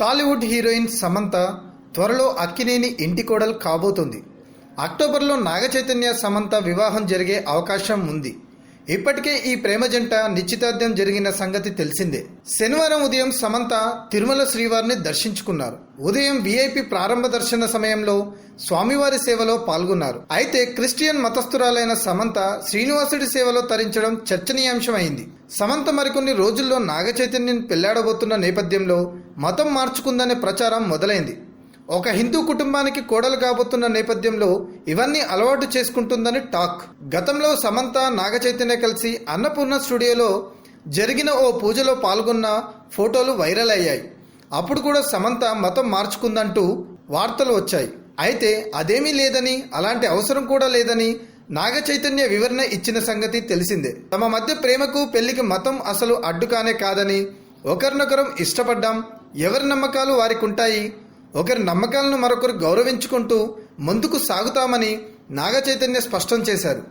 Tollywood heroine Samantha త్వరలో అక్కినేని ఇంటి కోడలు కాబోతుంది. అక్టోబర్లో నాగచైతన్య సమంత వివాహం జరిగే అవకాశం ఉంది. ఇప్పటికే ఈ ప్రేమ జంట నిశ్చితార్థం జరిగిన సంగతి తెలిసిందే. శనివారం ఉదయం సమంత తిరుమల శ్రీవారిని దర్శించుకున్నారు. ఉదయం విఐపి ప్రారంభ దర్శన సమయంలో స్వామివారి సేవలో పాల్గొన్నారు. అయితే క్రిస్టియన్ మతస్థురాలైన సమంత శ్రీనివాసుడి సేవలో తరించడం చర్చనీయాంశమైంది. సమంత మరికొన్ని రోజుల్లో నాగచైతన్యం పెళ్ళాడబోతున్న నేపథ్యంలో మతం మార్చుకుందనే ప్రచారం మొదలైంది. ఒక హిందూ కుటుంబానికి కోడలు కాబోతున్న నేపథ్యంలో ఇవన్నీ అలవాటు చేసుకుంటుందని టాక్. గతంలో సమంత నాగచైతన్య కలిసి అన్నపూర్ణ స్టూడియోలో జరిగిన ఓ పూజలో పాల్గొన్న ఫోటోలు వైరల్ అయ్యాయి. అప్పుడు కూడా సమంత మతం మార్చుకుందంటూ వార్తలు వచ్చాయి. అయితే అదేమీ లేదని అలాంటి అవసరం కూడా లేదని నాగచైతన్య వివరణ ఇచ్చిన సంగతి తెలిసిందే. తమ మధ్య ప్రేమకు పెళ్ళికి మతం అసలు అడ్డుకానే కాదని ఒకరినొకరం ఇష్టపడ్డాం. ఎవరి నమ్మకాలు వారికి ఉంటాయి ఒకరి నమ్మకాలను మరొకరు గౌరవించుకుంటూ ముందుకు సాగుతామని నాగచైతన్య స్పష్టం చేశారు.